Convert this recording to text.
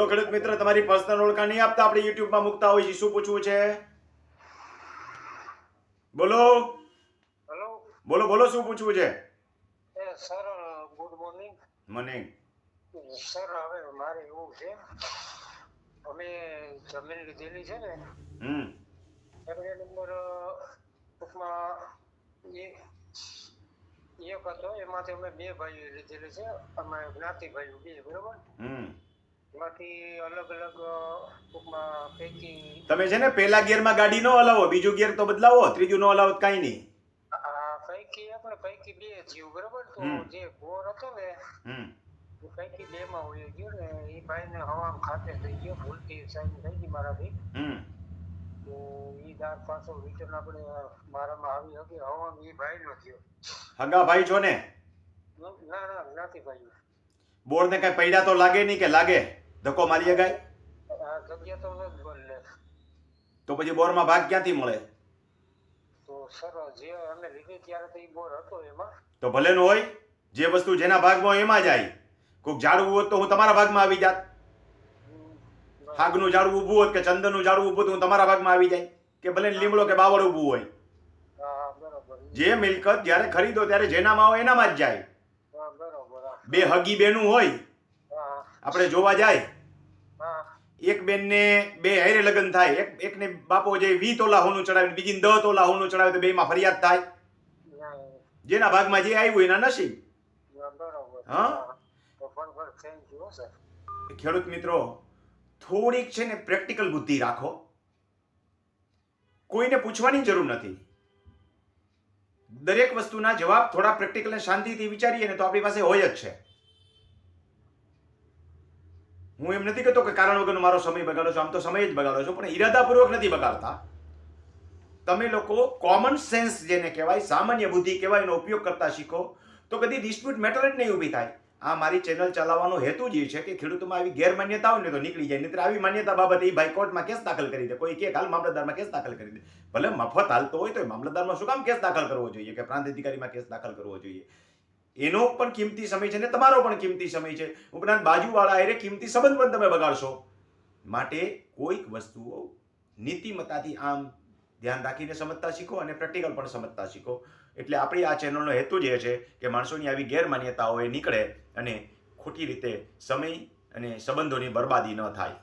બોલો ખેડૂત મિત્ર તમારી પર્સનલ ઓળખાણ નહીં આપતા આપણે યુટ્યુબમાં મૂકતા હોય છે શું પૂછવું છે? બોલો. હેલો બોલો બોલો શું પૂછવું છે? એ sir good morning morning sir હવે મારે એવું છે અમે જમીન લીધેલી છે ને હમ. સર્વે નંબર ટૂંકમાં એ એક હતો એમાંથી અમે બે ભાઈઓ લીધેલી છે અમે જ્ઞાતિ ભાઈઓ બે બરોબર? હમ. તમે છે ને પેલા ગિયરમાં ગાડી નો હલાવો બીજું ગિયર તો બદલાવો ત્રીજું નો હલાવો કઈ નહીં. પૈકી આપણે પૈકી બે થયું બરાબર? તો જે બોર હતો ને પૈકી બે માં હોય ગયો ને એ ભાઈને હવામાં ખાતે થઈ ગયો ભૂલથી સાઈન થઈ ગઈ મારાથી. તો ઈ દાર પાછો રિટર્ન આપણે મારામાં આવી હતી હવામાં એ ભાઈ નો થયો. હગા ભાઈ છો ને? ના ના નથી ભાઈ બોર્ડને કઈ પૈડા તો લાગે નહીં કે લાગે? ધક્કો મારી ગાય? તો પછી બોરમાં ભાગ ક્યાંથી મળે? તો ભલે નું હોય જે વસ્તુ જેના ભાગમાં એમાં જાય. કોઈક ઝાડવું હોત તો હું તમારા ભાગમાં આવી જાત. હાગનું ઝાડવું ઊભું હોત કે ચંદનનું ઝાડવું ઊભું તો હું તમારા ભાગમાં આવી જાય. કે ભલે લીમડો કે બાવળ ઊભું હોય. જે મિલકત જ્યારે ખરીદો ત્યારે જેનામાં હોય એનામાં જ જાય. બે હગી બેનું હોય. આપણે જોવા જાય. એક બેનને બે હારે લગ્ન થાય. એક એકને બાપો જે વી તોલા હોનું ચડાવે બીજીને દહ તોલા હોનું ચડાવે તો બેમાં ફરિયાદ થાય. જેના ભાગમાં જે આવ્યું એના નસીબ. હા? ખેડૂત મિત્રો થોડીક છે ને પ્રેક્ટિકલ બુદ્ધિ રાખો. કોઈને પૂછવાની જરૂર નથી. દરેક વસ્તુના જવાબ થોડા પ્રેક્ટિકલ શાંતિથી વિચારીએ ને તો આપણી પાસે હોય જ છે. હું એમ નથી કહેતો કે કારણ વગરનો મારો સમય બગાડો છો, આમ તો સમય જ બગાડો છો, પણ ઈરાદાપૂર્વક નથી બગાડતા. તમે લોકો કોમન સેન્સ જેને કહેવાય, સામાન્ય બુદ્ધિ કહેવાય, એનો ઉપયોગ કરતા શીખો, તો કદી ડિસ્પ્યુટ મેટર જ નહીં ઊભી થાય. આ મારી ચેનલ ચલાવવાનો હેતુ જ એ છે કે ખેડૂતોમાં આવી ગેરમાન્યતા હોય ને તો નીકળી જાય. નહીં આવી માન્યતા બાબતે એ ભાઈ કોર્ટમાં કેસ દાખલ કરી દે. કોઈ કે હાલ મામલતદારમાં કેસ દાખલ કરી દે. ભલે મફત હાલતો હોય તો મામલતદારમાં શું કામ કેસ દાખલ કરવો જોઈએ કે પ્રાંત અધિકારીમાં કેસ દાખલ કરવો જોઈએ. એનો પણ કિંમતી સમય છે ને તમારો પણ કિંમતી સમય છે. ઉપરાંત બાજુવાળા હારે કિંમતી સંબંધ પણ તમે બગાડશો. માટે કોઈક વસ્તુઓ નીતિમત્તાથી આમ ધ્યાન રાખીને સમજતા શીખો અને પ્રેક્ટિકલ પણ સમજતા શીખો. એટલે આપણી આ ચેનલનો હેતુ જ એ છે કે માણસોની આવી ગેરમાન્યતાઓ એ નીકળે અને ખોટી રીતે સમય અને સંબંધોની બરબાદી ન થાય.